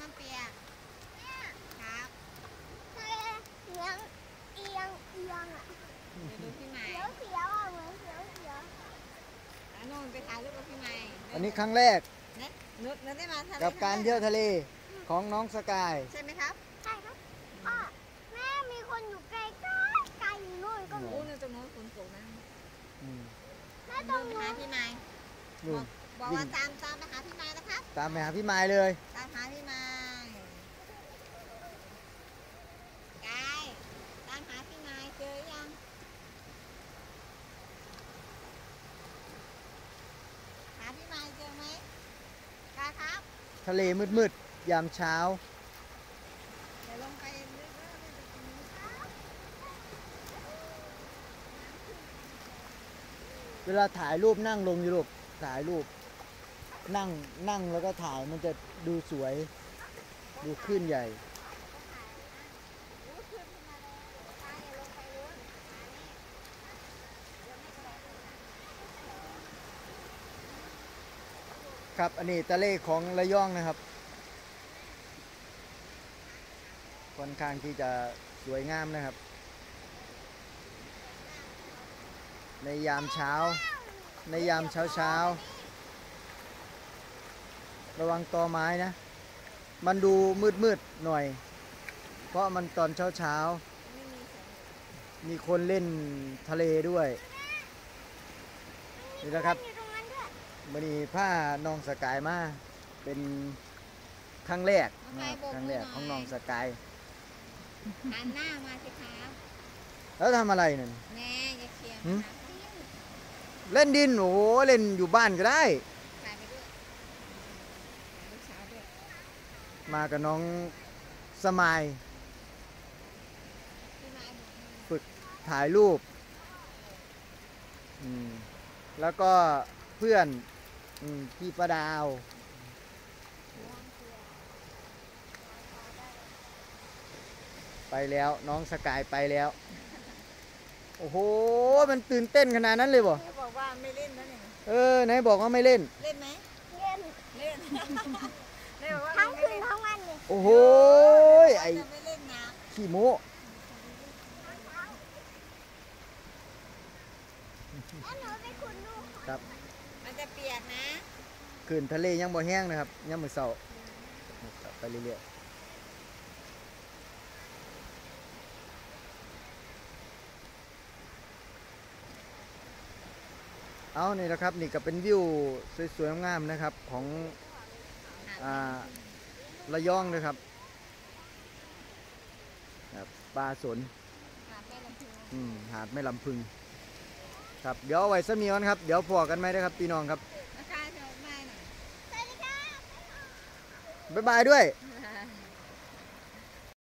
มันเปียกครับเอียงเอียงเอียงอะเดี๋ยวดูพี่ใหม่เขียวเขียวอะเหมือนเขียวเขียวแล้วนุ่นไปถ่ายรูปกับพี่ใหม่อันนี้ครั้งแรกนี่ยนุชนุชได้มาทะเลกับการเที่ยวทะเลของน้องสกายใช่ไหมครับใช่ครับพ่อแม่มีคนอยู่ไกลไกลไกลอยู่นู่นก็มีโนู่นตรงโน้นฝนตกนะอืมแม่ตรงนไปนู้หานพี่ใหม่นู่น บอกว่าตามตามไปหาพี่ใหม่นะครับ ตามไปหาพี่ไม้เลย ตามหาพี่ใหม่กายตามหาพี่ใหม่เจอยังหาพี่ใหม่เจอไหมกายครับ ทะเลมืดๆยามเช้าเดี๋ยวลงไปเรื่อยๆมันจะเป็นอย่างนี้ครับเวลาถ่ายรูปนั่งลงอยู่ลูกถ่ายรูป นั่งนั่งแล้วก็ถ่ายมันจะดูสวย ดูขึ้นใหญ่ครับ อันนี้ทะเลของระยองนะครับ ค่อนข้างที่จะสวยงามนะครับ ในยามเช้า ในยามเช้าเช้า ระวังตอไม้นะ มันดูมืดมืดๆหน่อย เพราะมันตอนเช้าเช้าไม่มีแสงๆมีคนเล่นทะเลด้วยนี่นะครับอยู่ตรงนั้นด้วยมันนี้ผ้าน้องสกายมาเป็นครั้งแรกนะครับครั้งแรกของน้องสกายหันหน้ามาสิครับแล้วทำอะไรนั่นแน่อย่าเคียงหืมนะเล่นดินโอ้โหเล่นอยู่บ้านก็ได้ ถ่ายไปด้วยถ่ายลูกสาวด้วย มากับน้องสมายพี่ไม้บอกให้ฝึกถ่ายรูปอืมแล้วก็เพื่อนอืมพี่ประดาว ไปแล้วน้องสกายไปแล้ว โอ้โห มันตื่นเต้นขนาดนั้นเลยบ่พี่บอกว่าไม่เล่นนะเนี่ยเออไหนบอกว่าไม่เล่น เล่นไหมเล่น เล่นเล่นบอกว่า ทั้งไม่คืนเล่นทั้งวันเลยโอ้โหไอจะไม่เล่นน้ขี้โม้แล้วหนูไปขุดดูครับำมันจะเปียกนะคืนทะเลยังบ่แห้งนะครับยังมือเสาครับไปเรื่อยๆเอานี่นะครับนี่ก็เป็นวิวสวยๆงามๆนะครับของอ่า ระยองนะครับครับปลาสนหาแม่ลำพูอืมหาดแม่ลำพึงครับเดี๋ยวเอาไว้สมีวันครับ เดี๋ยวพอกันไหมนะครับพี่น้องครับราคาเท่าไหร่หน่อยสวัสดีครับบ๊ายบายด้วยบ